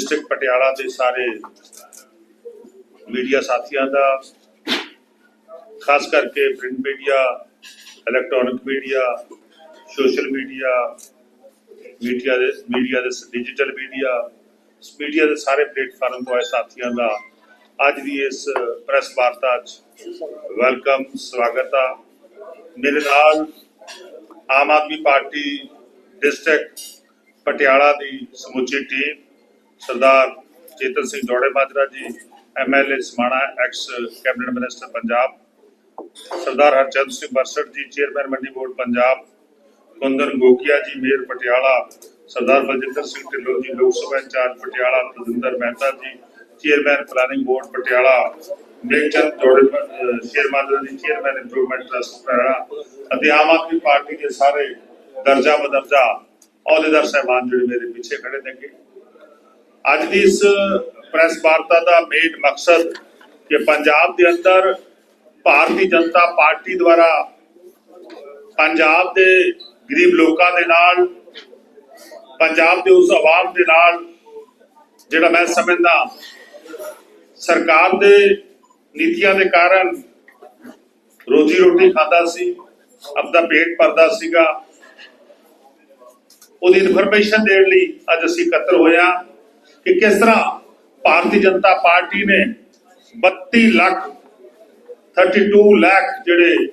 District Patiala ਦੇ ਸਾਰੇ media ਸਾਥੀਆਂ ਦਾ, ਖਾਸ ਕਰਕੇ print media, electronic media, social media media ਦੇ ਮੀਡੀਆ ਦੇ ਡਿਜੀਟਲ ਮੀਡੀਆ ਮੀਡੀਆ ਦੇ ਸਾਰੇ ਪਲੇਟਫਾਰਮ ਤੋਂ ਆਏ ਸਾਥੀਆਂ ਦਾ ਅੱਜ ਦੀ ਇਸ ਪ੍ਰੈਸ ਵਾਰਤਾ 'ਚ ਵੈਲਕਮ, ਸਵਾਗਤ ਆ। ਮੇਰੇ ਨਾਲ ਆਮ ਆਦਮੀ ਪਾਰਟੀ ਡਿਸਟ੍ਰਿਕਟ ਪਟਿਆਲਾ ਦੀ ਸਮੁੱਚੀ team Sardar Chetan Singh Jouramajra ji MLA Samana, ex cabinet minister Punjab, Sardar Harchand Singh Barsat ji, chairman Mandi board Punjab, Kundan Gokia ji, mayor Patiala, Sardar Baljinder Singh Dhillon ji, Lok Sabha incharge Patiala Pardinder Mehta ji, chairman planning board Patiala Mechand Jore chairman ji, chairman improvement trust Patiala ਅਤੇ ਆਮ Aadmi party ਦੇ ਸਾਰੇ ਦਰਜਾ ਬਦਰਜਾ ਅਹੁਦੇਦਾਰ ਸਹਿਬਾਨ ਜਿਹੜੇ ਮੇਰੇ ਪਿੱਛੇ ਖੜੇ ਨੇਗੇ। ਅੱਜ ਦੀ ਇਸ ਪ੍ਰੈਸ ਵਾਰਤਾ ਦਾ ਮੇਨ ਮਕਸਦ ਕਿ ਪੰਜਾਬ ਦੇ ਅੰਦਰ ਭਾਰਤੀ ਜਨਤਾ ਪਾਰਟੀ ਦੁਆਰਾ ਪੰਜਾਬ ਦੇ ਗਰੀਬ ਲੋਕਾਂ ਦੇ ਨਾਲ, ਪੰਜਾਬ ਦੇ ਉਸ ਆਵਾਮ ਦੇ ਨਾਲ ਜਿਹੜਾ ਮੈਂ ਸਮਝਦਾ, ਸਰਕਾਰ ਦੇ ਨੀਤੀਆਂ ਦੇ ਕਾਰਨ ਰੋਜੀ ਰੋਟੀ ਖਾਂਦਾ ਸੀ, ਆਪਦਾ ਪੇਟ ਭਰਦਾ ਸੀਗਾ। ਉਹਦੀ ਇਨਫੋਰਮੇਸ਼ਨ ਦੇਣ ਲਈ ਅੱਜ ਅਸੀਂ ਇਕੱਤਰ ਹੋਇਆ ਕਿ ਕਿਸ ਤਰ੍ਹਾਂ ਭਾਰਤੀ ਜਨਤਾ ਪਾਰਟੀ ਨੇ 32 ਲੱਖ 32 ਲੱਖ ਜਿਹੜੇ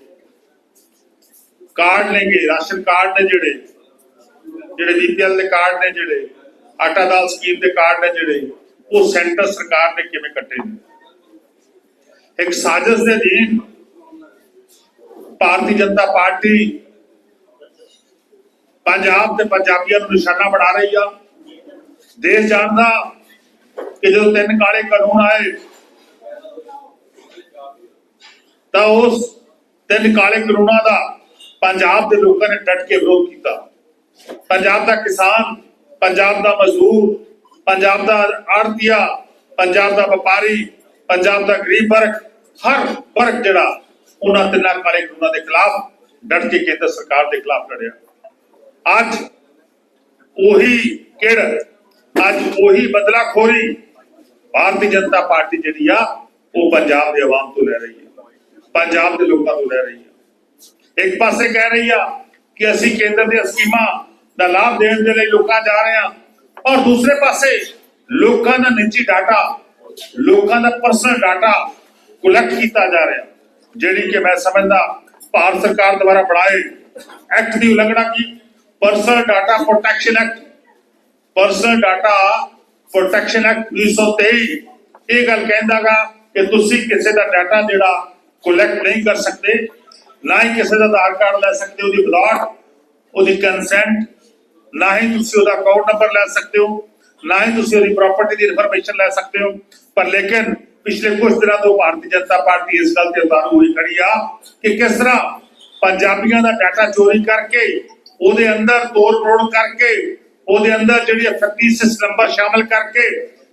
ਕਾਰਡ ਲੈਂਗੇ ਰਾਸ਼ਨ ਕਾਰਡ ਨੇ ਜਿਹੜੇ ਜਿਹੜੇ ਬੀਪੀਐਲ ਦੇ ਕਾਰਡ ਨੇ ਜਿਹੜੇ, ਆਟਾ ਦਾਲ ਸਕੀਮ ਦੇ ਕਾਰਡ ਨੇ ਜਿਹੜੇ, ਉਹ ਸੈਂਟਰ ਸਰਕਾਰ ਨੇ ਕਿਵੇਂ ਕੱਟੇ ਨੇ? ਇੱਕ ਸਾਜ਼ਿਸ਼ ਦੇ ਅਧੀਨ ਭਾਰਤੀ ਜਨਤਾ ਪਾਰਟੀ ਪੰਜਾਬ ਤੇ ਪੰਜਾਬੀਆਂ ਨੂੰ ਨਿਸ਼ਾਨਾ ਬਣਾ ਰਹੀ ਆ। ਦੇਸ਼ ਜਾਣਦਾ ਕਿ ਜਦੋਂ ਤਿੰਨ ਕਾਲੇ ਕਾਨੂੰਨ ਆਏ, ਤਾਂ ਉਸ ਤਿੰਨ ਕਾਲੇ ਕਾਨੂੰਨਾਂ ਦਾ ਪੰਜਾਬ ਦੇ ਲੋਕਾਂ ਨੇ ਡਟ ਕੇ ਵਿਰੋਧ ਕੀਤਾ। ਪੰਜਾਬ ਦਾ ਕਿਸਾਨ, ਪੰਜਾਬ ਦਾ ਮਜ਼ਦੂਰ, ਪੰਜਾਬ ਦਾ ਆੜਤੀਆ ਪੰਜਾਬ ਦਾ ਵਪਾਰੀ, ਪੰਜਾਬ ਦਾ ਗਰੀਬ ਵਰਗ, ਹਰ ਵਰਗ ਜਿਹੜਾ ਉਹਨਾਂ ਤਿੰਨਾਂ ਕਾਲੇ ਕਾਨੂੰਨਾਂ ਦੇ ਖਿਲਾਫ ਡਟ ਕੇ ਕੇਂਦਰ ਸਰਕਾਰ ਦੇ ਖਿਲਾਫ ਲੜਿਆ। ਅੱਜ ਉਹੀ ਕਿਹੜਾ ਅੱਜ ਉਹੀ ਬਦਲਾ ਖੋਰੀ ਭਾਰਤੀ ਜਨਤਾ ਪਾਰਟੀ ਜਿਹੜੀ ਆ, ਉਹ ਪੰਜਾਬ ਦੇ ਆਵਾਮ ਤੋਂ ਲੈ ਰਹੀ ਹੈ। ਪੰਜਾਬ ਦੇ ਲੋਕਾਂ ਤੋਂ ਲੈ ਰਹੀ ਹੈ। ਇੱਕ ਪਾਸੇ ਕਹਿ ਰਹੀ ਆ ਕਿ ਅਸੀਂ ਕੇਂਦਰ ਦੀਆਂ ਸਕੀਮਾਂ ਦਾ ਲਾਭ ਦੇਣ ਦੇ ਲਈ ਲੋਕਾਂ ਜਾ ਰਹੇ ਆ ਔਰ ਦੂਸਰੇ ਪਾਸੇ ਲੋਕਾਂ ਦਾ ਨਿੱਜੀ ਡਾਟਾ, ਲੋਕਾਂ ਦਾ ਪਰਸਨਲ ਡਾਟਾ ਕਲੈਕਟ ਕੀਤਾ ਜਾ ਰਿਹਾ। ਜਿਹੜੀ ਕਿ ਮੈਂ ਸਮਝਦਾ ਭਾਰਤ ਸਰਕਾਰ ਦੁਆਰਾ ਬਣਾਏ ਐਕਟ ਦੀ ਉਲੰਘਣਾ ਕੀ? Personal data protection act personal data protection act 1923 ਇਹ ਗੱਲ ਕਹਿੰਦਾਗਾ ਕਿ ਤੁਸੀਂ ਕਿਸੇ ਦਾ ਡਾਟਾ ਜਿਹੜਾ ਕਲੈਕਟ ਨਹੀਂ ਕਰ ਸਕਦੇ, ਨਾ ਹੀ ਕਿਸੇ ਦਾ ਆਧਾਰ ਕਾਰਡ ਲੈ ਸਕਦੇ, ਉਹਦੀ ਵਿਦਆਊਟ ਉਹਦੀ ਕੰਸੈਂਟ ਨਾ ਹੀ ਤੁਸੀਂ ਉਹਦਾ ਅਕਾਊਂਟ ਨੰਬਰ ਲੈ ਸਕਦੇ ਹੋ, ਨਾ ਹੀ ਤੁਸੀਂ ਉਹਦੀ ਪ੍ਰਾਪਰਟੀ ਦੀ ਇਨਫੋਰਮੇਸ਼ਨ ਲੈ ਸਕਦੇ ਹੋ। ਪਰ ਲੇਕਿਨ ਪਿਛਲੇ ਕੁਝ ਦਿਨਾਂ ਤੋਂ ਭਾਰਤੀ ਜਨਤਾ ਪਾਰਟੀ ਇਸ ਗੱਲ ਤੇ ਉਤਾਰੂ ਹੋਈ ਖੜੀ ਆ ਕਿ ਕਿਸ ਤਰ੍ਹਾਂ ਪੰਜਾਬੀਆਂ ਦਾ ਡਾਟਾ ਚੋਰੀ ਕਰਕੇ ਉਹਦੇ ਅੰਦਰ ਤੋੜ ਫਰੋੜ ਕਰਕੇ ਉਹਦੇ ਅੰਦਰ ਜਿਹੜੀ ਫੈਕਟੀਸਿਸ ਨੰਬਰ ਸ਼ਾਮਲ ਕਰਕੇ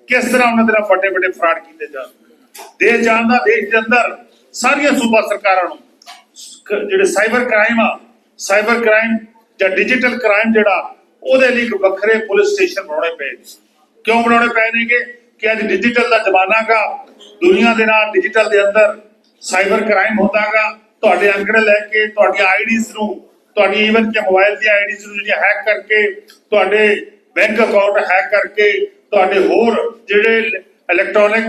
ਕਿਸ ਤਰ੍ਹਾਂ ਉਹਨਾਂ ਦੇ ਨਾਲ ਵੱਡੇ ਵੱਡੇ ਫਰਾਡ ਕੀਤੇ ਜਾਣ ਦੇਸ਼ ਜਾਣਦਾ ਦੇਸ਼ ਦੇ ਅੰਦਰ ਸਾਰੀਆਂ ਸੂਬਾ ਸਰਕਾਰਾਂ ਨੂੰ ਜਿਹੜੇ ਸਾਈਬਰ ਕ੍ਰਾਈਮ ਆ ਸਾਈਬਰ ਕ੍ਰਾਈਮ ਜਾਂ ਡਿਜੀਟਲ ਕ੍ਰਾਈਮ ਜਿਹੜਾ, ਉਹਦੇ ਲਈ ਇੱਕ ਵੱਖਰੇ ਪੁਲਿਸ ਸਟੇਸ਼ਨ ਬਣਾਉਣੇ ਪਏ ਕਿਉਂ ਬਣਾਉਣੇ ਪਏ ਨੇਗੇ? ਕਿ ਅੱਜ ਡਿਜੀਟਲ ਦਾ ਜ਼ਮਾਨਾ ਗਾ ਦੁਨੀਆ ਦੇ ਨਾਲ ਡਿਜੀਟਲ ਦੇ ਅੰਦਰ ਸਾਈਬਰ ਕ੍ਰਾਈਮ ਹੁੰਦਾਗਾ, ਤੁਹਾਡੇ ਅੰਕੜੇ ਲੈ ਕੇ ਤੁਹਾਡੀਆਂ ਆਈਡੀਜ਼ ਨੂੰ ਤੁਹਾਡੀ ਈਵਨ ਕਿ ਮੋਬਾਈਲ ਦੀ ਆਈਡੀਜ਼ ਨੂੰ ਜਿਹੜੀਆਂ ਹੈਕ ਕਰਕੇ, ਤੁਹਾਡੇ ਬੈਂਕ ਅਕਾਊਂਟ ਹੈਕ ਕਰਕੇ, ਤੁਹਾਡੇ ਹੋਰ ਜਿਹੜੇ ਇਲੈਕਟ੍ਰੋਨਿਕ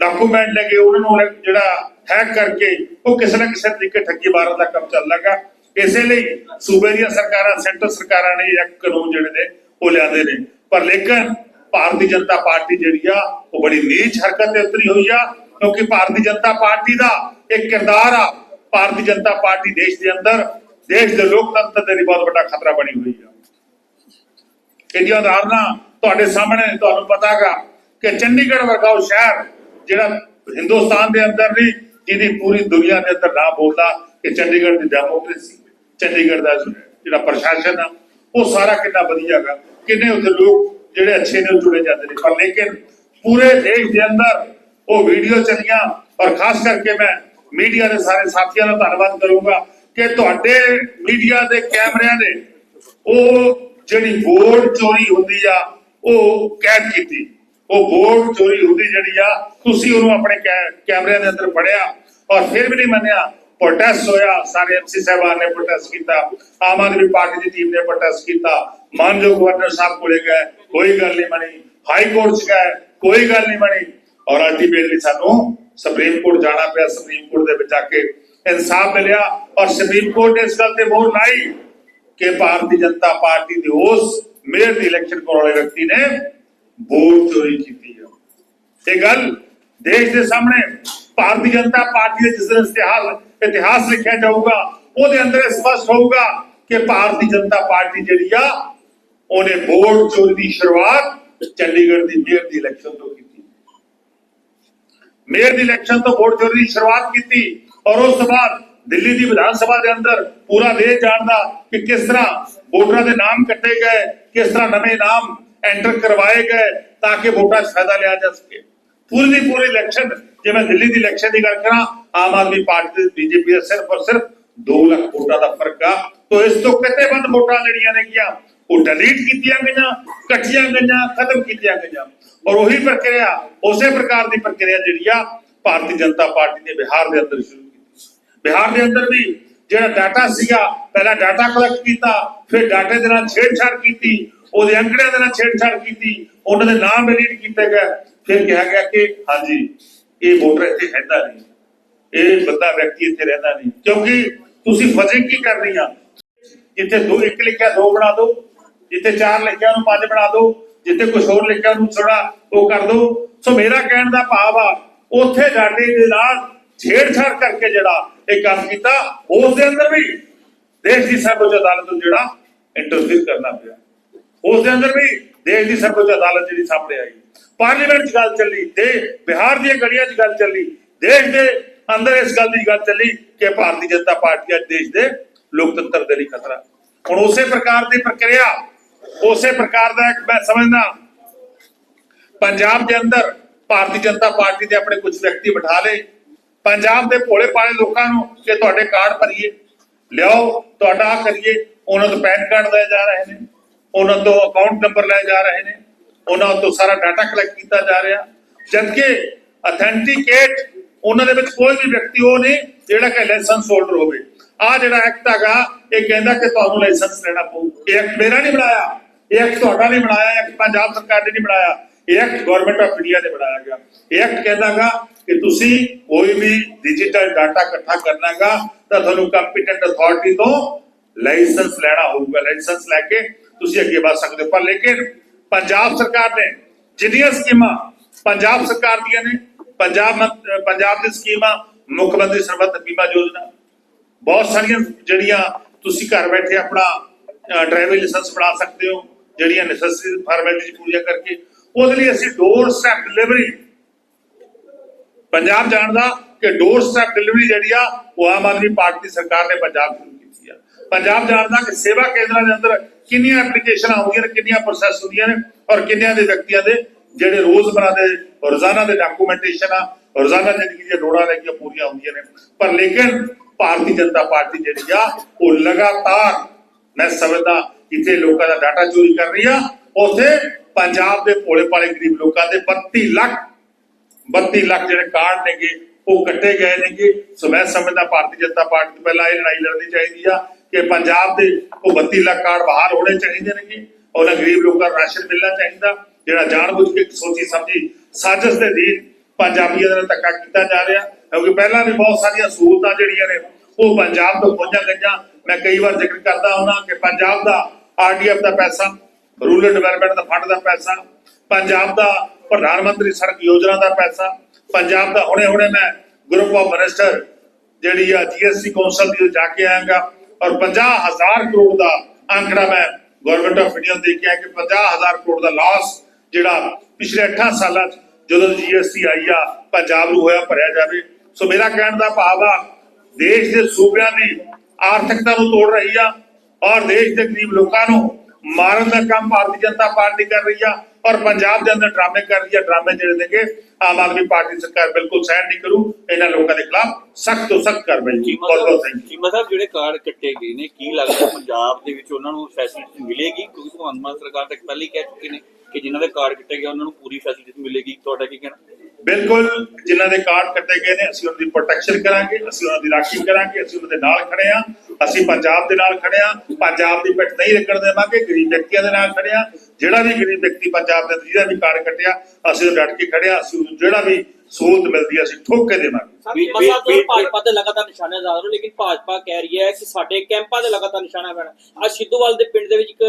ਡਾਕੂਮੈਂਟ ਲੱਗੇ, ਉਹਨਾਂ ਨੂੰ ਜਿਹੜਾ ਹੈਕ ਕਰਕੇ, ਉਹ ਕਿਸੇ ਨਾ ਕਿਸੇ ਤਰੀਕੇ ਠੱਗੀ ਮਾਰਨ ਦਾ ਕੰਮ ਚੱਲ ਲੱਗਾ ਇਸੇ ਲਈ ਸੂਬੇ ਦੀਆਂ ਸਰਕਾਰਾਂ, ਸੈਂਟਰ ਸਰਕਾਰਾਂ ਨੇ ਇਹ ਕਾਨੂੰਨ ਜਿਹੜੇ ਨੇ, ਉਹ ਲਿਆਂਦੇ ਨੇ। ਪਰ ਲੇਕਿਨ ਭਾਰਤੀ ਜਨਤਾ ਪਾਰਟੀ ਜਿਹੜੀ ਆ, ਉਹ ਬੜੀ ਨੀਚ ਹਰਕਤ ਤੇ ਉਤਰੀ ਹੋਈ ਆ, ਕਿਉਂਕਿ ਭਾਰਤੀ ਜਨਤਾ ਪਾਰਟੀ ਦਾ ਇੱਕ ਕਿਰਦਾਰ ਆ। ਭਾਰਤੀ ਜਨਤਾ ਪਾਰਟੀ ਦੇਸ਼ ਦੇ ਅੰਦਰ ਦੇਸ਼ ਦੇ ਲੋਕਤੰਤਰ ਦੇ ਲਈ ਬਹੁਤ ਵੱਡਾ ਖਤਰਾ ਬਣੀ ਹੋਈ ਆ। ਇਹਦੀਆਂ ਉਦਾਹਰਨਾਂ ਤੁਹਾਡੇ ਸਾਹਮਣੇ ਤੁਹਾਨੂੰ ਪਤਾਗਾ ਕਿ ਚੰਡੀਗੜ੍ਹ ਵਰਗਾ ਸ਼ਹਿਰ ਜਿਹੜਾ ਹਿੰਦੁਸਤਾਨ ਦੇ ਅੰਦਰ ਨਹੀਂ, ਜਿਹਦੀ ਪੂਰੀ ਦੁਨੀਆ ਦੇ ਅੰਦਰ ਨਾਮ ਬੋਲਦਾ ਕਿ ਚੰਡੀਗੜ੍ਹ ਦੀ ਡੈਮੋਕ੍ਰੇਸੀ ਚੰਡੀਗੜ੍ਹ ਦਾ ਜਿਹੜਾ ਪ੍ਰਸ਼ਾਸਨ ਆ, ਉਹ ਸਾਰਾ ਕਿੰਨਾ ਵਧੀਆ ਹੈਗਾ ਕਿੰਨੇ ਉੱਥੇ ਲੋਕ ਜਿਹੜੇ ਅੱਛੇ ਨੇ ਜੁੜੇ ਜਾਂਦੇ ਨੇ। ਪਰ ਲੇਕਿਨ ਪੂਰੇ ਦੇਸ਼ ਦੇ ਅੰਦਰ ਉਹ ਵੀਡੀਓ ਚੱਲੀਆਂ ਔਰ ਖਾਸ ਕਰਕੇ ਮੈਂ ਮੀਡੀਆ ਦੇ ਸਾਰੇ ਸਾਥੀਆਂ ਦਾ ਧੰਨਵਾਦ ਕਰੂੰਗਾ ਕਿ ਤੁਹਾਡੇ ਮੀਡੀਆ ਦੇ ਕੈਮਰਿਆਂ ਨੇ ਉਹ ਜਿਹੜੀ ਵੋਟ ਚੋਰੀ ਹੁੰਦੀ ਆ, ਉਹ ਕੈਦ ਕੀਤੀ। ਉਹ ਵੋਟ ਚੋਰੀ ਹੁੰਦੀ ਜਿਹੜੀ ਆ, ਤੁਸੀਂ ਉਹਨੂੰ ਆਪਣੇ ਕੈਮਰਿਆਂ ਦੇ ਅੰਦਰ ਫੜਿਆ ਔਰ ਫਿਰ ਵੀ ਨਹੀਂ ਮੰਨਿਆ। ਪ੍ਰੋਟੈਸਟ ਹੋਇਆ, ਸਾਰੇ ਐਮਸੀ ਸਾਹਿਬਾਨ ਨੇ ਪ੍ਰੋਟੈਸਟ ਕੀਤਾ, ਆਮ ਆਦਮੀ ਪਾਰਟੀ ਦੀ ਟੀਮ ਨੇ ਪ੍ਰੋਟੈਸਟ ਕੀਤਾ। ਮਾਨਯੋਗ ਗਵਰਨਰ ਸਾਹਿਬ ਕੋਲੇ ਗਏ, ਕੋਈ ਗੱਲ ਨਹੀਂ ਬਣੀ। ਹਾਈ ਕੋਰਟ ਚ ਗਏ, ਕੋਈ ਗੱਲ ਨਹੀਂ ਬਣੀ। ਔਰ ਅਲਟੀਮੇਟਲੀ ਸਾਨੂੰ ਸੁਪਰੀਮ ਕੋਰਟ ਜਾਣਾ ਪਿਆ ਸੁਪਰੀਮ ਕੋਰਟ ਦੇ ਵਿੱਚ ਆ ਕੇ ਇਨਸਾਫ ਮਿਲਿਆ ਔਰ ਸੁਪਰੀਮ ਕੋਰਟ ਨੇ ਇਸ ਗੱਲ ਤੇ ਮੋਹਰ ਲਾਈ ਕਿ ਭਾਰਤੀ ਜਨਤਾ ਪਾਰਟੀ ਦੇ ਉਸ ਮੇਅਰ ਦੀ ਇਲੈਕਸ਼ਨ ਕਰਾਉਣ ਵਾਲੇ ਵਿਅਕਤੀ ਨੇ ਵੋਟ ਚੋਰੀ ਕੀਤੀ ਹੈ ਇਹ ਗੱਲ ਦੇਸ਼ ਦੇ ਸਾਹਮਣੇ ਭਾਰਤੀ ਜਨਤਾ ਪਾਰਟੀ ਦੇ ਜਿਸ ਦਿਨ ਇਤਿਹਾਸ ਇਤਿਹਾਸ ਲਿਖਿਆ ਜਾਊਗਾ, ਉਹਦੇ ਅੰਦਰ ਸਪਸ਼ਟ ਹੋਊਗਾ ਕਿ ਭਾਰਤੀ ਜਨਤਾ ਪਾਰਟੀ ਜਿਹੜੀ ਆ, ਉਹਨੇ ਵੋਟ ਚੋਰੀ ਦੀ ਸ਼ੁਰੂਆਤ ਚੰਡੀਗੜ੍ਹ ਦੀ ਮੇਅਰ ਦੀ ਇਲੈਕਸ਼ਨ ਤੋਂ ਕੀਤੀ। ਮੇਅਰ ਦੀ ਇਲੈਕਸ਼ਨ ਤੋਂ ਵੋਟ ਚੋਰੀ ਦੀ ਸ਼ੁਰੂਆਤ ਕੀਤੀ। ਔਰ ਉਸ ਤੋਂ ਬਾਅਦ ਦਿੱਲੀ ਦੀ ਵਿਧਾਨ ਸਭਾ ਦੇ ਅੰਦਰ ਪੂਰਾ ਦੇਸ਼ ਜਾਣਦਾ ਕਿ ਕਿਸ ਤਰ੍ਹਾਂ ਵੋਟਰਾਂ ਦੇ ਨਾਮ ਕੱਟੇ ਗਏ, ਕਿਸ ਤਰ੍ਹਾਂ ਨਵੇਂ ਨਾਮ ਐਂਟਰ ਕਰਵਾਏ ਗਏ ਤਾਂ ਕਿ ਵੋਟਾਂ 'ਚ ਫਾਇਦਾ ਲਿਆ ਜਾ ਸਕੇ। ਪੂਰੀ ਦੀ ਪੂਰੀ ਇਲੈਕਸ਼ਨ ਜੇ ਮੈਂ ਦਿੱਲੀ ਦੀ ਇਲੈਕਸ਼ਨ ਦੀ ਗੱਲ ਕਰਾਂ, ਆਮ ਆਦਮੀ ਪਾਰਟੀ ਤੇ ਬੀਜੇਪੀ ਦਾ ਸਿਰਫ ਔਰ ਸਿਰਫ 2 ਲੱਖ ਵੋਟਾਂ ਦਾ ਫ਼ਰਕ ਆ। ਤੋਂ ਇਸ ਤੋਂ ਕਿਤੇ ਬੰਦ ਵੋਟਾਂ ਜਿਹੜੀਆਂ ਨੇ ਗਿਆ ਉਹ ਡਿਲੀਟ ਕੀਤੀਆਂ ਗਈਆਂ, ਕੱਟੀਆਂ ਗਈਆਂ, ਖਤਮ ਕੀਤੀਆਂ ਗਈਆਂ। ਔਰ ਉਹੀ ਪ੍ਰਕਿਰਿਆ, ਉਸੇ ਪ੍ਰਕਾਰ ਦੀ ਪ੍ਰਕਿਰਿਆ ਜਿਹੜੀ ਆ, ਭਾਰਤੀ ਜਨਤਾ ਪਾਰਟੀ ਨੇ ਬਿਹਾਰ ਦੇ ਅੰਦਰ ਸ਼ੁਰੂ ਬਿਹਾਰ ਦੇ ਅੰਦਰ ਵੀ ਜਿਹੜਾ ਡਾਟਾ ਸੀਗਾ, ਪਹਿਲਾਂ ਡਾਟਾ ਕਲੈਕਟ ਕੀਤਾ, ਫਿਰ ਡਾਟੇ ਦੇ ਨਾਲ ਛੇੜਛਾੜ ਕੀਤੀ, ਉਹਦੇ ਅੰਕੜਿਆਂ ਦੇ ਨਾਲ ਛੇੜਛਾੜ ਕੀਤੀ, ਉਹਨਾਂ ਦੇ ਨਾਮ ਡਿਲੀਟ ਕੀਤੇ ਗਏ। ਫਿਰ ਕਿਹਾ ਗਿਆ ਕਿ ਹਾਂਜੀ, ਇਹ ਵੋਟਰ ਇੱਥੇ ਰਹਿੰਦਾ ਨਹੀਂ। ਇਹ ਬੰਦਾ ਵਿਅਕਤੀ ਇੱਥੇ ਰਹਿੰਦਾ ਨਹੀਂ। ਕਿਉਂਕਿ ਤੁਸੀਂ ਫਜ਼ੇ ਕੀ ਕਰਨੀ ਆ? ਜਿੱਥੇ ਦੋ ਇੱਕ ਲਿਖਿਆ, ਦੋ ਬਣਾ ਦਿਓ। ਜਿੱਥੇ ਚਾਰ ਲਿਖਿਆ, ਉਹਨੂੰ ਪੰਜ ਬਣਾ ਦਿਓ। ਜਿੱਥੇ ਕੁਝ ਹੋਰ ਲਿਖਿਆ, ਉਹਨੂੰ ਥੋੜਾ ਉਹ ਕਰ ਦਿਓ। ਸੋ ਮੇਰਾ ਕਹਿਣ ਦਾ ਭਾਵ ਆ, ਉੱਥੇ ਡਾਟੇ ਦੇ ਨਾਲ ਛੇੜਛਾੜ ਕਰਕੇ ਜਿਹੜਾ ਇਹ ਕੰਮ ਕੀਤਾ, ਉਸ ਦੇ ਅੰਦਰ ਵੀ ਦੇਸ਼ ਦੀ ਸਰਵਉੱਚ ਅਦਾਲਤ ਨੂੰ ਜਿਹੜਾ ਇੰਟਰਫੇਅਰ ਕਰਨਾ ਪਿਆ। ਉਸ ਦੇ ਅੰਦਰ ਵੀ ਦੇਸ਼ ਦੀ ਸਰਵਉੱਚ ਅਦਾਲਤ ਜਿਹੜੀ ਸਾਹਮਣੇ ਆਈ। ਪਾਰਲੀਮੈਂਟ 'ਚ ਗੱਲ ਚੱਲੀ ਤੇ ਬਿਹਾਰ ਦੀਆਂ ਗਲੀਆਂ 'ਚ ਗੱਲ ਚੱਲੀ, ਦੇਸ਼ ਦੇ ਅੰਦਰ ਇਸ ਗੱਲ ਦੀ ਗੱਲ ਚੱਲੀ ਕਿ ਭਾਰਤੀ ਜਨਤਾ ਪਾਰਟੀ ਅੱਜ ਦੇਸ਼ ਦੇ ਲੋਕਤੰਤਰ ਦੇ ਲਈ ਖਤਰਾ। ਹੁਣ ਉਸੇ ਪ੍ਰਕਾਰ ਦੀ ਪ੍ਰਕਿਰਿਆ, ਉਸੇ ਪ੍ਰਕਾਰ ਦਾ ਇੱਕ ਮੈਂ ਸਮਝਦਾ ਪੰਜਾਬ ਦੇ ਅੰਦਰ ਭਾਰਤੀ ਜਨਤਾ ਪਾਰਟੀ ਦੇ ਆਪਣੇ ਕੁਝ ਵਿਅਕਤੀ ਬਿਠਾ ਲਏ। ਪੰਜਾਬ ਦੇ ਭੋਲੇ ਭਾਲੇ ਲੋਕਾਂ ਨੂੰ ਕਿ ਤੁਹਾਡੇ ਕਾਰਡ ਭਰੀਏ, ਲਿਆਓ, ਤੁਹਾਡਾ ਆਹ ਕਰੀਏ, ਉਹਨਾਂ ਤੋਂ ਪੈਨ ਕਾਰਡ ਲਏ ਜਾ ਰਹੇ ਨੇ, ਉਹਨਾਂ ਤੋਂ ਅਕਾਊਂਟ ਨੰਬਰ ਲਏ ਜਾ ਰਹੇ ਨੇ, ਉਹਨਾਂ ਤੋਂ ਸਾਰਾ ਡਾਟਾ ਕਲੈਕਟ ਕੀਤਾ ਜਾ ਰਿਹਾ। ਜਦਕਿ ਅਥੈਂਟੀਕੇਟ ਉਹਨਾਂ ਦੇ ਵਿੱਚ ਕੋਈ ਵੀ ਵਿਅਕਤੀ ਉਹ ਨਹੀਂ ਜਿਹੜਾ ਕਿ ਲਾਇਸੈਂਸ ਹੋਲਡਰ ਹੋਵੇ। ਆ ਜਿਹੜਾ ਐਕਟ ਹੈਗਾ, ਇਹ ਕਹਿੰਦਾ ਕਿ ਤੁਹਾਨੂੰ ਲਾਇਸੈਂਸ ਲੈਣਾ ਪਊ। ਇਹ ਐਕਟ ਮੇਰਾ ਨਹੀਂ ਬਣਾਇਆ। ਇਹ ਐਕਟ ਤੁਹਾਡਾ ਨਹੀਂ ਬਣਾਇਆ ਐਕਟ ਪੰਜਾਬ ਸਰਕਾਰ ਨੇ ਨਹੀਂ ਬਣਾਇਆ। ਇਹ ਐਕਟ ਗਵਰਨਮੈਂਟ ਆਫ ਇੰਡੀਆ ਨੇ ਬਣਾਇਆ ਗਿਆ। ਇਹ ਐਕਟ ਕਹਿੰਦਾਗਾ ਕਿ ਤੁਸੀਂ ਕੋਈ ਵੀ ਡਿਜੀਟਲ ਡਾਟਾ ਇਕੱਠਾ ਕਰਨਾਗਾ ਤਾਂ ਤੁਹਾਨੂੰ ਕੰਪੀਟੈਂਟ ਅਥਾਰਟੀ ਤੋਂ ਲਾਇਸੈਂਸ ਲੈਣਾ ਹੋਊਗਾ। ਲਾਇਸੈਂਸ ਲੈ ਕੇ ਤੁਸੀਂ ਅੱਗੇ ਵਧ ਸਕਦੇ ਹੋ। ਪਰ ਲੇਕਿਨ ਪੰਜਾਬ ਸਰਕਾਰ ਨੇ ਜਿੰਨੀਆਂ ਸਕੀਮਾਂ ਪੰਜਾਬ ਸਰਕਾਰ ਦੀਆਂ ਨੇ, ਪੰਜਾਬ ਪੰਜਾਬ ਦੀ ਸਕੀਮਾਂ, ਮੁੱਖ ਮੰਤਰੀ ਸਰਬੱਤ ਬੀਮਾ ਯੋਜਨਾ, ਬਹੁਤ ਸਾਰੀਆਂ ਜਿਹੜੀਆਂ ਤੁਸੀਂ ਘਰ ਬੈਠੇ ਆਪਣਾ ਡਰਾਈਵਿੰਗ ਲਾਇਸੈਂਸ ਬਣਾ ਸਕਦੇ ਹੋ, ਜਿਹੜੀਆਂ ਨੈਸੈਸਰੀ ਫਾਰਮੈਲਿਟੀ ਪੂਰੀਆਂ ਕਰਕੇ ਉਹਦੇ ਲਈ ਅਸੀਂ ਡੋਰ ਸਟੈਪ ਡਿਲੀਵਰੀ ਪੰਜਾਬ ਜਾਣਦਾ ਕਿ ਡੋਰ ਸਟੈਪ ਡਿਲੀਵਰੀ ਜਿਹੜੀ ਆ, ਉਹ ਆਮ ਆਦਮੀ ਪਾਰਟੀ ਸਰਕਾਰ ਨੇ ਪੰਜਾਬ ਸ਼ੁਰੂ ਕੀਤੀ ਆ। ਪੰਜਾਬ ਜਾਣਦਾ ਕਿ ਸੇਵਾ ਕੇਂਦਰਾਂ ਦੇ ਅੰਦਰ ਕਿੰਨੀਆਂ ਐਪਲੀਕੇਸ਼ਨਾਂ ਆਉਂਦੀਆਂ ਨੇ, ਕਿੰਨੀਆਂ ਪ੍ਰੋਸੈਸ ਹੁੰਦੀਆਂ ਨੇ ਔਰ ਕਿੰਨਿਆਂ ਦੇ ਵਿਅਕਤੀਆਂ ਦੇ ਜਿਹੜੇ ਰੋਜ਼ਮਰਾ ਦੇ ਰੋਜ਼ਾਨਾ ਦੇ ਡਾਕੂਮੈਂਟੇਸ਼ਨ ਆ, ਰੋਜ਼ਾਨਾ ਜ਼ਿੰਦਗੀ ਦੀਆਂ ਲੋੜਾਂ ਨੇ ਕਿ ਪੂਰੀਆਂ ਹੁੰਦੀਆਂ ਨੇ। ਪਰ ਲੇਕਿਨ ਭਾਰਤੀ ਜਨਤਾ ਪਾਰਟੀ ਜਿਹੜੀ ਆ, ਉਹ ਲਗਾਤਾਰ, ਮੈਂ ਸਮਝਦਾ, ਇੱਥੇ ਲੋਕਾਂ ਦਾ ਡਾਟਾ ਚੋਰੀ ਕਰ ਰਹੀ ਆ, ਉਥੇ ਪੰਜਾਬ ਦੇ ਭੋਲੇ ਭਾਲੇ ਗਰੀਬ ਲੋਕਾਂ ਦੇ 32 ਲੱਖ 32 ਲੱਖ ਜਿਹੜੇ ਕਾਰਡ ਨੇਗੇ, ਉਹ ਕੱਟੇ ਗਏ ਨੇਗੇ। ਸੋ ਮੈਂ ਸਮਝਦਾ ਭਾਰਤੀ ਜਨਤਾ ਪਾਰਟੀ ਤੋਂ ਪਹਿਲਾਂ ਇਹ ਲੜਾਈ ਲੜਨੀ ਚਾਹੀਦੀ ਆ ਕਿ ਪੰਜਾਬ ਦੇ ਉਹ 32 ਲੱਖ ਕਾਰਡ ਬਾਹਰ ਹੋਣੇ ਚਾਹੀਦੇ ਨੇਗੇ ਉਹਨਾਂ ਗਰੀਬ ਲੋਕਾਂ ਨੂੰ ਰਾਸ਼ਨ ਮਿਲਣਾ ਚਾਹੀਦਾ, ਜਿਹੜਾ ਜਾਣਬੁੱਝ ਕੇ ਸੋਚੀ ਸਮਝੀ ਸਾਜ਼ਿਸ਼ ਦੇ ਦੀਨ ਪੰਜਾਬੀਆਂ ਦੇ ਧੱਕਾ ਕੀਤਾ ਜਾ ਰਿਹਾ। ਕਿਉਂਕਿ ਪਹਿਲਾਂ ਵੀ ਬਹੁਤ ਸਾਰੀਆਂ ਸਹੂਲਤਾਂ ਜਿਹੜੀਆਂ ਨੇ, ਉਹ ਪੰਜਾਬ ਤੋਂ ਖੋਜਾਂ ਗਈਆਂ। ਮੈਂ ਕਈ ਵਾਰ ਜ਼ਿਕਰ ਕਰਦਾ ਹਾਂ ਕਿ ਪੰਜਾਬ ਦਾ ਆਰਡੀਐਫ ਦਾ ਪੈਸਾ ਰੂਰਲ ਡਿਵੈਲਪਮੈਂਟ ਦਾ ਫੰਡ ਦਾ ਪੈਸਾ, ਪੰਜਾਬ ਦਾ ਪ੍ਰਧਾਨ ਮੰਤਰੀ ਸੜਕ ਯੋਜਨਾ ਦਾ ਪੈਸਾ, ਪੰਜਾਬ ਦਾ ਹੁਣੇ ਹੁਣੇ ਮੈਂ ਗਰੁੱਪ ਆਫ ਮਿਨਿਸਟਰ ਜਿਹੜੀ ਆ ਜੀਐਸਟੀ ਕੌਂਸਲ ਦੀ ਜਾ ਕੇ ਆਇਆਗਾ ਔਰ 50000 ਕਰੋੜ ਦਾ ਅੰਕੜਾ ਮੈਂ ਗਵਰਨਮੈਂਟ ਆਫ ਇੰਡੀਆ ਦੇ ਕੇ ਆਇਆ ਕਿ 50000 ਕਰੋੜ ਦਾ ਲਾਸ ਜਿਹੜਾ ਪਿਛਲੇ 8 ਸਾਲਾਂ 'ਚ ਜਦੋਂ ਜੀਐਸਟੀ ਆਈ ਆ, ਪੰਜਾਬ ਨੂੰ ਹੋਇਆ, ਭਰਿਆ ਜਾਵੇ। ਸੋ ਮੇਰਾ ਕਹਿਣ ਦਾ ਭਾਵ ਆ, ਦੇਸ਼ ਦੇ ਸੂਬਿਆਂ ਦੀ ਆਰਥਿਕਤਾ ਨੂੰ ਤੋੜ ਰਹੀ ਆ ਔਰ ਦੇਸ਼ ਦੇ ਗਰੀਬ ਲੋਕਾਂ ਨੂੰ ਮਾਰਨ ਦਾ ਕੰਮ ਭਾਰਤੀ ਜਨਤਾ ਪਾਰਟੀ ਕਰ ਰਹੀ ਆ ਔਰ ਪੰਜਾਬ ਦੇ ਅੰਦਰ ਡਰਾਮੇ ਕਰ ਰਹੀ ਆ ਡਰਾਮੇ ਜਿਹੜੇ ਨੇਗੇ ਆਮ ਆਦਮੀ ਪਾਰਟੀ ਸਰਕਾਰ ਬਿਲਕੁਲ ਸਹਿਣ ਨਹੀਂ ਕਰੂ ਇਹਨਾਂ ਲੋਕਾਂ ਦੇ ਖਿਲਾਫ ਸਖਤ ਤੋਂ ਸਖਤ ਕਾਰਵਾਈ ਜੀ ਬਹੁਤ ਬਹੁਤ ਥੈਂਕ ਯੂ ਸਾਹਿਬ ਜਿਹੜੇ ਕਾਰਡ ਕੱਟੇ ਗਏ ਨੇ ਕੀ ਲੱਗਦਾ ਪੰਜਾਬ ਦੇ ਵਿੱਚ ਉਹਨਾਂ ਨੂੰ ਫੈਸਿਲਿਟੀ ਮਿਲੇਗੀ? ਕਿਉਂਕਿ ਭਗਵੰਤ ਮਾਨ ਸਰਕਾਰ ਤੱਕ ਪਹਿਲੇ ਹੀ ਕਹਿ ਚੁੱਕੇ ਨੇ। ਕਿ ਜਿਨ੍ਹਾਂ ਦੇ ਕਾਰਡ ਕੱਟੇ ਗਏ, ਉਹਨਾਂ ਨੂੰ ਪੂਰੀ ਫੈਸਿਲਿਟੀ ਮਿਲੇਗੀ, ਤੁਹਾਡਾ ਕੀ ਕਹਿਣਾ? ਬਿਲਕੁਲ, ਜਿਨ੍ਹਾਂ ਦੇ ਕਾਰਡ ਕੱਟੇ ਗਏ ਨੇ, ਅਸੀਂ ਉਹਨਾਂ ਦੀ ਪ੍ਰੋਟੈਕਸ਼ਨ ਕਰਾਂਗੇ, ਅਸੀਂ ਉਹਨਾਂ ਦੀ ਰਾਖੀ ਕਰਾਂਗੇ, ਅਸੀਂ ਉਹਨਾਂ ਦੇ ਨਾਲ ਖੜੇ ਆ, ਅਸੀਂ ਪੰਜਾਬ ਦੇ ਨਾਲ ਖੜੇ ਆ, ਪੰਜਾਬ ਦੀ ਪਿੱਠ ਨਹੀਂ ਲੱਗਣ ਦੇਵਾਂਗੇ, ਗਰੀਬ ਵਿਅਕਤੀਆਂ ਦੇ ਨਾਲ ਖੜੇ ਆ, ਜਿਹੜਾ ਵੀ ਗਰੀਬ ਵਿਅਕਤੀ ਪੰਜਾਬ ਦੇ ਜਿਹਦਾ ਵੀ ਕਾਰਡ ਕੱਟਿਆ, ਅਸੀਂ ਉਹ ਡਟ ਕੇ ਖੜੇ ਆ, ਅਸੀਂ ਜਿਹੜਾ ਵੀ ਸਹੂਲਤ ਮਿਲਦੀ ਆ ਅਸੀਂ ਠੋਕ ਕੇ ਦੇਵਾਂਗੇ ਵੀ- ਸਾਹਿਬ ਤੋਂ ਭਾਜਪਾ ਦੇ ਲਗਾਤਾਰ ਨਿਸ਼ਾਨੇ ਲਾ ਰਹੇ ਹੋ ਲੇਕਿਨ ਭਾਜਪਾ ਕਹਿ ਰਹੀ ਹੈ ਕਿ ਸਾਡੇ ਕੈਂਪਾਂ ਦੇ ਲਗਾਤਾਰ ਨਿਸ਼ਾਨਾ ਪੈਣਾ। ਅੱਜ ਸਿੱਧੂਵਾਲ ਦੇ ਪਿੰਡ ਦੇ ਵਿੱਚ ਇੱਕ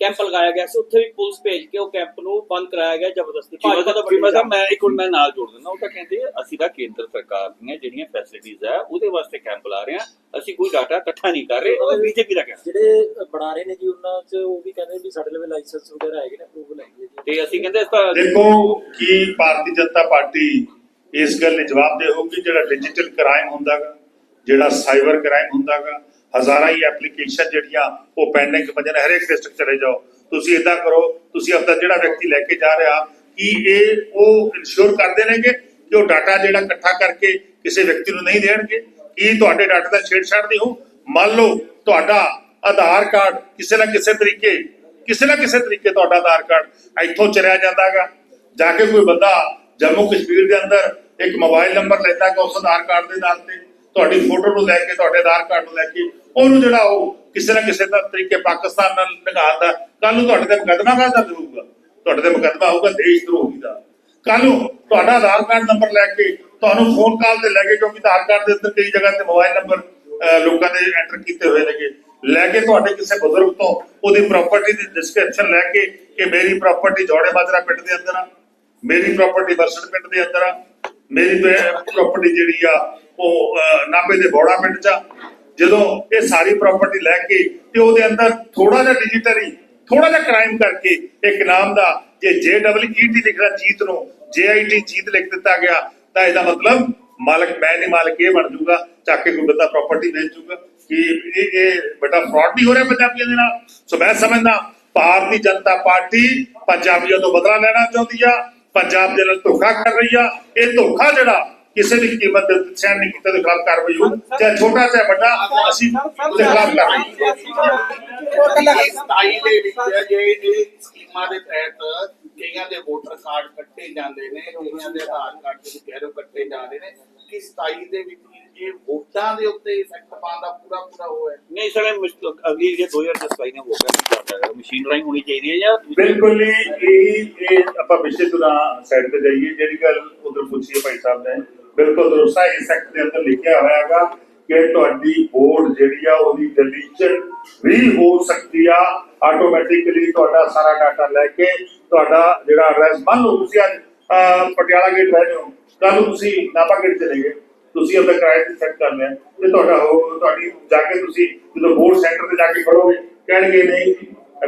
ਕੈਂਪ ਲਗਾਇਆ ਗਿਆ ਸੀ ਉੱਥੇ ਵੀ ਪੁਲਿਸ ਭੇਜ ਕੇ ਉਹ ਕੈਂਪ ਨੂੰ ਬੰਦ ਕਰਾਇਆ ਗਿਆ ਜ਼ਬਰਦਸਤੀ। ਭਾਜਪਾ ਦਾ ਭਾਜਪਾ ਦਾ ਮੈਂ ਇੱਕ ਹੁਣ ਮੈਂ ਨਾਲ ਜੋੜ ਦਿੰਦਾ ਉਹ ਤਾਂ ਕਹਿੰਦੇ ਆ, ਅਸੀਂ ਤਾਂ ਕੇਂਦਰ ਸਰਕਾਰ ਦੀਆਂ ਜਿਹੜੀਆਂ ਫੈਸਿਲਿਟੀਆਂ ਆ ਉਹਦੇ ਵਾਸਤੇ ਕੈਂਪ ਲਾ ਰਹੇ ਆ ਅਸੀਂ ਕੋਈ ਡਾਟਾ ਇਕੱਠਾ ਨਹੀਂ ਕਰ ਰਹੇ ਉਹ ਬੀਜੇਪੀ ਦਾ ਕਹਿਣਾ ਜਿਹੜੇ ਬਣਾ ਰਹੇ ਨੇ ਜੀ ਉਹਨਾਂ 'ਚ ਉਹ ਵੀ ਕਹਿੰਦੇ ਵੀ ਸਾਡੇ ਲਵੇ ਲਾਇਸੈਂਸ ਵਗੈਰਾ ਹੈਗੇ ਨੇ ਅਪਰੂਵਲ ਹੈਗੀ ਜੀ। ਤੇ ਅਸੀਂ ਕਹਿੰਦੇ ਇਸ ਤਾਂ ਦੇਖੋ ਕਿ ਭਾਰਤੀ ਜਨਤਾ ਪਾਰਟੀ ਇਸ ਗੱਲ ਲਈ ਜਵਾਬ ਦੇ ਹੋਊਗੀ ਜਿਹੜਾ ਡਿਜੀਟਲ ਕ੍ਰਾਈਮ ਹੁੰਦਾਗਾ, ਜਿਹੜਾ ਸਾਈਬਰ ਕ੍ਰਾਈਮ ਹੁੰਦਾਗਾ, ਹਜ਼ਾਰਾਂ ਹੀ ਐਪਲੀਕੇਸ਼ਨ ਜਿਹੜੀਆਂ ਉਹ ਪੈਂਡਿੰਗ ਪਈਆਂ ਹਰੇਕ ਡਿਸਟ੍ਰਿਕਟ ਚਲੇ ਜਾਓ। ਤੁਸੀਂ ਇਦਾਂ ਕਰੋ, ਤੁਸੀਂ ਆਪਦਾ ਜਿਹੜਾ ਵਿਅਕਤੀ ਲੈ ਕੇ ਜਾ ਰਿਹਾ, ਕਿ ਇਹ ਉਹ ਇਨਸ਼ੋਰ ਕਰਦੇ ਨੇਗੇ ਕਿ ਉਹ ਡਾਟਾ ਜਿਹੜਾ ਇਕੱਠਾ ਕਰਕੇ ਕਿਸੇ ਵਿਅਕਤੀ ਨੂੰ ਨਹੀਂ ਦੇਣਗੇ? ਕੀ ਤੁਹਾਡੇ ਡਾਟਾ ਦਾ ਛੇੜਛਾੜ ਨਹੀਂ ਹੋ? ਮੰਨ ਲਓ ਤੁਹਾਡਾ ਆਧਾਰ ਕਾਰਡ ਕਿਸੇ ਨਾ ਕਿਸੇ ਤਰੀਕੇ, ਕਿਸੇ ਨਾ ਕਿਸੇ ਤਰੀਕੇ ਤੁਹਾਡਾ ਆਧਾਰ ਕਾਰਡ ਇੱਥੋਂ ਚਲਿਆ ਜਾਂਦਾਗਾ। ਜਾ ਕੇ ਕੋਈ ਬੰਦਾ ਜੰਮੂ ਕਸ਼ਮੀਰ ਦੇ ਅੰਦਰ ਇੱਕ ਮੋਬਾਈਲ ਨੰਬਰ ਲੈਂਦਾ ਕਿ ਉਸ ਆਧਾਰ ਕਾਰਡ ਦੇ ਨਾਲ ਤੇ ਤੁਹਾਡੀ ਫੋਟੋ ਨੂੰ ਲੈ ਕੇ ਤੁਹਾਡੇ ਆਧਾਰ ਕਾਰਡ ਨੂੰ ਲੈ ਕੇ ਉਹਨੂੰ ਜਿਹੜਾ ਉਹ ਕਿਸੇ ਨਾ ਕਿਸੇ ਦਾ ਤਰੀਕੇ ਪਾਕਿਸਤਾਨ ਨਾਲ ਲਗਾਉਂਦਾ ਕੱਲ ਨੂੰ ਤੁਹਾਡੇ ਤੇ ਮੁਕੱਦਮਾ ਕਾਹਦਾ ਹੋਊਗਾ। ਤੁਹਾਡੇ ਤੇ ਮੁਕੱਦਮਾ ਹੋਊਗਾ, ਦੇਸ਼ ਦਰੋਹੀ ਦਾ ਕੱਲ ਨੂੰ ਤੁਹਾਡਾ ਆਧਾਰ ਕਾਰਡ ਨੰਬਰ ਲੈ ਕੇ ਤੁਹਾਨੂੰ ਫੋਨ ਕਾਲ ਤੇ ਲੈ ਕੇ ਕਿਉਂਕਿ ਆਧਾਰ ਕਾਰਡ ਦੇ ਅੰਦਰ ਕਈ ਜਗ੍ਹਾ ਤੇ ਮੋਬਾਈਲ ਨੰਬਰ ਲੋਕਾਂ ਦੇ ਐਂਟਰ ਕੀਤੇ ਹੋਏ ਨੇਗੇ। ਲੈ ਕੇ ਤੁਹਾਡੇ ਕਿਸੇ ਬਜ਼ੁਰਗ ਤੋਂ ਉਹਦੀ ਪ੍ਰਾਪਰਟੀ ਦੀ ਡਿਸਕ੍ਰਿਪਸ਼ਨ ਲੈ ਕੇ ਕਿ ਮੇਰੀ ਪ੍ਰਾਪਰਟੀ ਜੋੜੇ ਬਾਜਰਾ ਪਿੰਡ ਦੇ ਅੰਦਰ ਆ, ਮੇਰੀ ਪ੍ਰਾਪਰਟੀ ਵਰਸਣ ਪਿੰਡ ਦੇ ਅੰਦਰ ਆ ਮੇਰੀ ਪ੍ਰਾਪਰਟੀ ਜਿਹੜੀ ਆ, ਉਹ ਨਾਭੇ ਦੇ ਬੋੜਾ ਪਿੰਡ ਚ ਜਦੋਂ ਇਹ ਸਾਰੀ ਪ੍ਰਾਪਰਟੀ ਲੈ ਕੇ ਤੇ ਉਹਦੇ ਅੰਦਰ ਥੋੜਾ ਜਿਹਾ ਡਿਜੀਟਲੀ ਥੋੜਾ ਜਿਹਾ ਕ੍ਰਾਈਮ ਕਰਕੇ ਇੱਕ ਨਾਮ ਦਾ, ਜੇ ਜੇ ਡਬਲ ਈ ਟੀ ਲਿਖਦਾ ਜੀਤ ਨੂੰ ਜੇ ਆਈ ਟੀ ਜੀਤ ਲਿਖ ਦਿੱਤਾ ਗਿਆ, ਤਾਂ ਇਹਦਾ ਮਤਲਬ ਮਾਲਕ, ਮੈਂ ਨਹੀਂ ਮਾਲਕ, ਇਹ ਬਣ ਜਾਊਗਾ ਚੱਕ ਕੇ ਕੋਈ ਬੰਦਾ ਪ੍ਰਾਪਰਟੀ ਵੇਚ ਜਾਊਗਾ ਕਿ ਇਹ ਇਹ ਬੜਾ ਫਰਾਡ ਨਹੀਂ ਹੋ ਰਿਹਾ ਪੰਜਾਬੀਆਂ ਦੇ ਨਾਲ। ਸੋ ਮੈਂ ਸਮਝਦਾ, ਭਾਰਤੀ ਜਨਤਾ ਪਾਰਟੀ ਪੰਜਾਬੀਆਂ ਤੋਂ ਬਦਲਾ ਲੈਣਾ ਚਾਹੁੰਦੀ ਆ। ਪੰਜਾਬ ਦੇ ਨਾਲ ਧੋਖਾ ਕਰ ਰਹੀ ਆ। ਇਹ ਧੋਖਾ ਜਿਹੜਾ ਕਿਸੇ ਵੀ ਕੀਮਤ ਤੇ ਸਹਿਣ ਨਹੀਂ ਕੀਤਾ ਤੇ ਖਿਲਾਫ ਕਾਰਵਾਈ ਹੋਊ। ਚਾਹੇ ਛੋਟਾ ਚਾਹੇ ਵੱਡਾ ਅਸੀਂ ਉਹਦੇ ਖਿਲਾਫ ਕਾਰਵਾਈ ਇਹ ਸਤਾਈ ਦੇ ਵਿੱਚ ਜੇ ਇਹ ਸਕੀਮਾਂ ਦੇ ਤਹਿਤ ਕਈਆਂ ਦੇ ਵੋਟਰ ਕਾਰਡ ਕੱਟੇ ਜਾਂਦੇ ਨੇ ਕਈਆਂ ਦੇ ਆਧਾਰ ਕਾਰਡ ਰਹੇ ਹੋ ਕੱਟੇ ਜਾਂਦੇ ਨੇ ਕਿ ਸਤਾਈ ਦੇ ਵਿੱਚ ਇਹ ਵੋਟਾਂ ਦੇ ਉੱਤੇ ਇਫੈਕਟ ਪਾਉਣ ਦਾ ਪੂਰਾ ਪੂਰਾ ਉਹ ਹੈ। ਨਹੀਂ ਸਰ ਮੁਸ਼ਕਿਲ ਅਗਲੀ ਜੇ 2027 ਨੇ ਹੋ ਗਿਆ ਮਸ਼ੀਨ ਰਾਈ ਹੋਣੀ ਚਾਹੀਦੀ ਹੈ ਜਾਂ ਬਿਲਕੁਲ ਹੀ ਇਹ ਇਹ ਆਪਾਂ ਵਿਸ਼ੇ ਤੋਂ ਸਾਈਡ ਤੇ ਜਾਈਏ, ਜਿਹੜੀ ਗੱਲ ਉਧਰ ਪੁੱਛੀ ਹੈ ਭਾਈ ਸਾਹਿਬ ਨੇ, ਬਿਲਕੁਲ ਦਰਸਾ ਇਸ ਐਕਟ ਦੇ ਅੰਦਰ ਲਿਖਿਆ ਹੋਇਆ ਹੈਗਾ ਕਿ ਤੁਹਾਡੀ ਵੋਟ ਜਿਹੜੀ ਆ ਉਹਦੀ ਡਿਲੀਸ਼ਨ ਵੀ ਹੋ ਸਕਦੀ ਆ ਆਟੋਮੈਟਿਕਲੀ ਤੁਹਾਡਾ ਸਾਰਾ ਡਾਟਾ ਲੈ ਕੇ ਤੁਹਾਡਾ ਜਿਹੜਾ ਐਡਰੈਸ ਮੰਨ ਲਓ ਤੁਸੀਂ ਅੱਜ ਪਟਿਆਲਾ ਗੇਟ ਰਹਿ ਜਾਓ ਕੱਲ ਤੁਸੀਂ ਨਾਪਾ ਗੇਟ ਚਲੇ ਗਏ, ਤੁਸੀਂ ਆਪਣਾ ਕਿਰਾਏ ਤੇ ਸੈੱਟ ਕਰ ਲਿਆ, ਤੇ ਤੁਹਾਡਾ ਉਹ, ਤੁਹਾਡੀ ਜਾ ਕੇ ਤੁਸੀਂ ਜਦੋਂ ਵੋਟ ਸੈਂਟਰ ਤੇ ਜਾ ਕੇ ਖੜੋਗੇ, ਕਹਿਣਗੇ ਨਹੀਂ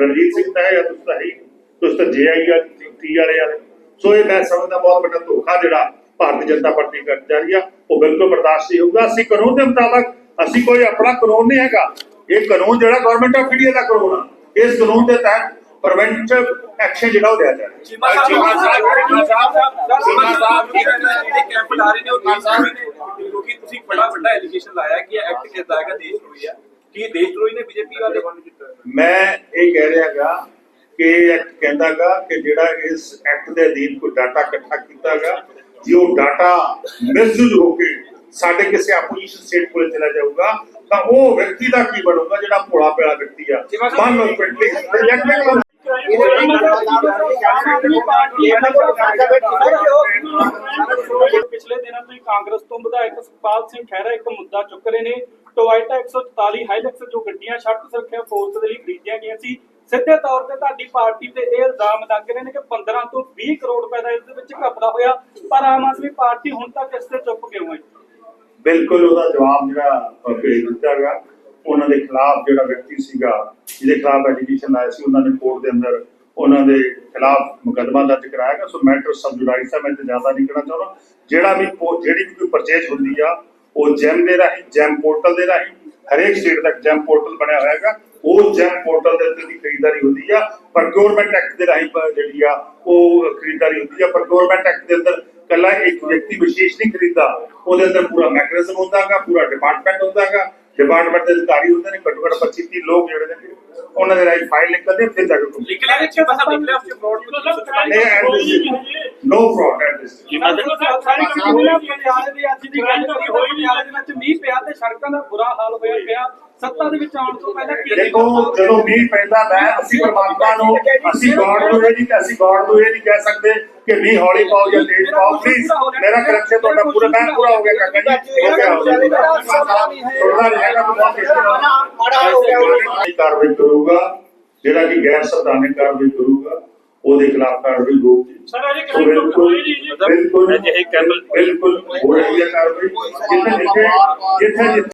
ਰਣਜੀਤ ਸਿੰਘ ਤਾਂ ਹੈ ਜਾਂ ਤੁਸੀਂ ਤਾਂ ਹੈ ਹੀ ਨਹੀਂ। ਤੁਸੀਂ ਤਾਂ ਜੇ ਆਈ ਆ ਟੀ ਵਾਲੇ ਆ ਸੋ ਇਹ ਮੈਂ ਸਮਝਦਾ ਬਹੁਤ ਵੱਡਾ ਧੋਖਾ ਜਿਹੜਾ ਭਾਰਤੀ ਜਨਤਾ ਪਾਰਟੀ ਕਰ ਜਾ ਰਹੀ ਆ ਉਹ ਬਿਲਕੁਲ ਬਰਦਾਸ਼ਤ ਨਹੀਂ ਹੋਊਗਾ ਅਸੀਂ ਕਾਨੂੰਨ ਦੇ ਮੁਤਾਬਕ ਅਸੀਂ ਕੋਈ ਆਪਣਾ ਕਾਨੂੰਨ ਨਹੀਂ ਹੈਗਾ ਇਹ ਕਾਨੂੰਨ ਜਿਹੜਾ ਗਵਰਨਮੈਂਟ ਆਫ ਇੰਡੀਆ ਦਾ ਕਾਨੂੰਨ ਆ ਇਸ ਕਾਨੂੰਨ ਦੇ ਤਹਿਤ ਪ੍ਰੀਵੈਂਟਿਵ ਐਕਸ਼ਨ ਜਿਹੜਾ ਉਹ ਲਿਆ ਜਾ ਰਿਹਾ ਚੀਮਾ ਸਾਹਿਬ ਚੀਮਾ ਸਾਹਿਬ ਚੀਮਾ ਸਾਹਿਬ ਚੀਮਾ ਸਾਹਿਬ ਜਿਹੜੇ ਕੈਂਪ ਲਾ ਰਹੇ ਨੇ ਉਹ ਦੇਸ਼ ਦਰੋਹੀ ਨੇ ਕਿਉਂਕਿ ਤੁਸੀਂ ਬੜਾ ਵੱਡਾ ਐਲੀਗੇਸ਼ਨ ਲਾਇਆ ਕਿ ਇਹ ਐਕਟ ਕਿਦਾਂ ਹੈਗਾ ਦੇਸ਼ ਦਰੋਹੀ ਆ ਕੀ ਦੇਸ਼ ਨੇ ਬੀਜੇਪੀ ਵਾਲੇ? ਮੈਂ ਇਹ ਕਹਿ ਰਿਹਾਗਾ ਕਿ ਐਕਟ ਕਹਿੰਦਾਗਾ ਕਿ ਜਿਹੜਾ ਇਸ ਐਕਟ ਦੇ ਅਧੀਨ ਕੋਈ ਡਾਟਾ ਇਕੱਠਾ ਕੀਤਾਗਾ ਜੇ ਉਹ ਡਾਟਾ ਮਿਸਯੂਜ਼ ਹੋ ਕੇ ਸਾਡੇ ਕਿਸੇ ਆਪੋਜੀਸ਼ਨ ਸਟੇਟ ਕੋਲ ਚਲਾ ਜਾਊਗਾ ਤਾਂ ਉਹ ਵਿਅਕਤੀ ਦਾ ਕੀ ਬਣੂਗਾ ਜਿਹੜਾ ਭੋਲਾ ਪਿਆ ਵਿਅਕਤੀ ਆ ਮੰਨ ਲਓ ਪਿੰਡਲੀ ਇਲੈਕਟ੍ਰਿਕ ਪਿਛਲੇ ਦਿਨਾਂ ਤੋਂ ਹੀ ਕਾਂਗਰਸ ਤੋਂ ਵਿਧਾਇਕ ਸੁਖਪਾਲ ਸਿੰਘ ਖਹਿਰਾ ਇੱਕ ਮੁੱਦਾ ਚੁੱਕ ਰਹੇ ਨੇ। ਟੋਇਟਾ 144 ਹਾਈਲੈਕਸ ਜੋ ਗੱਡੀਆਂ ਸੜਕ ਸੁਰੱਖਿਆ ਫੋਰਸ ਦੇ ਲਈ ਖਰੀਦੀਆਂ ਗਈਆਂ ਸੀ। ਸਿੱਧੇ ਤੌਰ ਤੇ ਤੁਹਾਡੀ ਪਾਰਟੀ ਤੇ ਇਹ ਇਲਜ਼ਾਮ ਲੱਗ ਰਹੇ ਨੇ ਕਿ 15 ਤੋਂ 20 ਕਰੋੜ ਰੁਪਏ ਦਾ ਇਸ ਦੇ ਵਿੱਚ ਘਪਲਾ ਹੋਇਆ ਪਰ ਆਮ ਆਦਮੀ ਪਾਰਟੀ ਹੁਣ ਤੱਕ ਇਸ ਤੇ ਚੁੱਪ ਕਿਉਂ ਹੈ? ਬਿਲਕੁਲ ਉਹਦਾ ਜਵਾਬ ਜਿਹੜਾ ਅਹ, ਭੇਜ ਦਿੱਤਾਗਾ ਉਹਨਾਂ ਦੇ ਖਿਲਾਫ ਜਿਹੜਾ ਵਿਅਕਤੀ ਸੀਗਾ, ਜਿਹਦੇ ਖਿਲਾਫ ਐਲੀਗੇਸ਼ਨ ਆਇਆ ਸੀ, ਉਹਨਾਂ ਨੇ ਕੋਰਟ ਦੇ ਅੰਦਰ ਉਹਨਾਂ ਦੇ ਖਿਲਾਫ ਮੁਕੱਦਮਾ ਦਰਜ ਕਰਾਇਆਗਾ ਸੋ ਮੈਟਰ ਸਬ ਜੁਡਾਈਸ ਹੈ ਮੈਂ ਤੇ ਜ਼ਿਆਦਾ ਨਹੀਂ ਕਹਿਣਾ ਚਾਹੁੰਦਾ। ਜਿਹੜਾ ਵੀ ਜਿਹੜੀ ਵੀ ਕੋਈ ਪਰਚੇਜ ਹੁੰਦੀ ਆ, ਉਹ ਜੈਮ ਦੇ ਰਾਹੀਂ ਜੈਮ ਪੋਰਟਲ ਦੇ ਰਾਹੀਂ, ਹਰੇਕ ਸਟੇਟ ਦਾ ਜੈਮ ਪੋਰਟਲ ਬਣਿਆ ਹੋਇਆ ਹੈਗਾ। ਉਹ ਜੈਮ ਪੋਰਟਲ ਦੇ ਉੱਤੇ ਦੀ ਖਰੀਦਦਾਰੀ ਹੁੰਦੀ ਆ। ਪ੍ਰੋਕਿਉਰਮੈਂਟ ਐਕਟ ਦੇ ਰਾਹੀਂ ਜਿਹੜੀ ਆ, ਉਹ ਖਰੀਦਦਾਰੀ ਹੁੰਦੀ ਆ। ਪ੍ਰੋਕਿਉਰਮੈਂਟ ਐਕਟ ਦੇ ਅੰਦਰ ਕੱਲਾ ਇੱਕ ਵਿਅਕਤੀ ਵਿਸ਼ੇਸ਼ ਨਹੀਂ ਖਰੀਦਦਾ। ਉਹਦੇ ਅੰਦਰ ਪੂਰਾ ਮੈਕੈਨਿਜ਼ਮ ਹੁੰਦਾਗਾ ਪੂਰਾ ਡਿਪਾਰਟਮੈਂਟ ਹੁੰਦਾਗਾ ਡਿਪਾਰਟਮੈਂਟ ਦੇ ਅਧਿਕਾਰੀ ਹੁੰਦੇ ਨੇ ਘੱਟੋ ਘੱਟ 25 30 ਲੋਕ ਜਿਹੜੇ ਨੇ ਉਹਨਾਂ ਦੇ ਰਾਈ ਫਾਈਲ ਨਿਕਲਦੇ ਫਿਰ ਜਾ ਕੇ ਕੰਪਲੀਟ ਨਿਕਲਿਆ ਵਿੱਚ ਬਸ ਨਿਕਲਿਆ ਉਸ ਫਰਾਡ ਨਹੀਂ ਨੋ ਫਰਾਡ ਐਟ ਦਿਸ ਸਾਰੀ ਪਟਿਆਲੇ ਦੀ ਅੱਜ ਦੀ ਗੱਲ ਹੋਈ ਪਟਿਆਲੇ ਦੇ ਵਿੱਚ ਮੀਂਹ ਪਿਆ ਤੇ ਸੜਕਾਂ ਦਾ ਬੁਰਾ ਹਾਲ ਹੋਇਆ ਪਿਆ। ਸੱਤਾ ਦੇ ਵਿੱਚ ਆਉਣ ਤੋਂ ਪਹਿਲਾਂ ਕੀ ਦੇਖੋ ਜਦੋਂ ਮੀਂਹ ਪੈਂਦਾ ਮੈਂ ਅਸੀਂ ਪਰਮਾਤਮਾ ਨੂੰ ਅਸੀਂ ਗੋਡ ਨੂੰ ਇਹ ਨਹੀਂ ਕਿ ਅਸੀਂ ਗੋਡ ਨੂੰ ਇਹ ਨਹੀਂ ਕਹਿ ਸਕਦੇ ਕਿ ਮੀਂਹ ਹੌਲੀ ਪਾਓ ਜਾਂ ਤੇਜ਼ ਪਾਓ। ਪਲੀਜ਼ ਮੇਰਾ ਕਰੈਕਸ਼ਨ ਤੁਹਾਡਾ ਪੂਰਾ ਮੈਂ ਪੂਰਾ ਹੋ ਗਿਆ ਕਾਕਾ ਜੀ। ਹੋ ਗਿਆ। ਹੋ ਗਿਆ ਥੋੜਾ ਨਹੀਂ ਹੈਗਾ ਤਾਂ ਬਹੁਤ ਇਸ ਕਾਰਵਾਈ ਕਰੂਗਾ ਜਿਹੜਾ ਕਿ ਗੈਰ ਸੰਵਿਧਾਨਕ ਕਾਰਵਾਈ ਕਰੂਗਾ ਉਹਦੇ ਖਿਲਾਫ ਕਾਰਵਾਈ ਹੋਊਗੀ। ਸਰ ਅਜੇ ਸੋ ਬਿਲਕੁਲ ਬਿਲਕੁਲ ਅਜਿਹੇ ਕੈਮਲ- ਬਿਲਕੁਲ ਹੋ ਰਹੀ ਹੈ ਕਾਰਵਾਈ। ਜਿੱਥੇ ਜਿੱਥੇ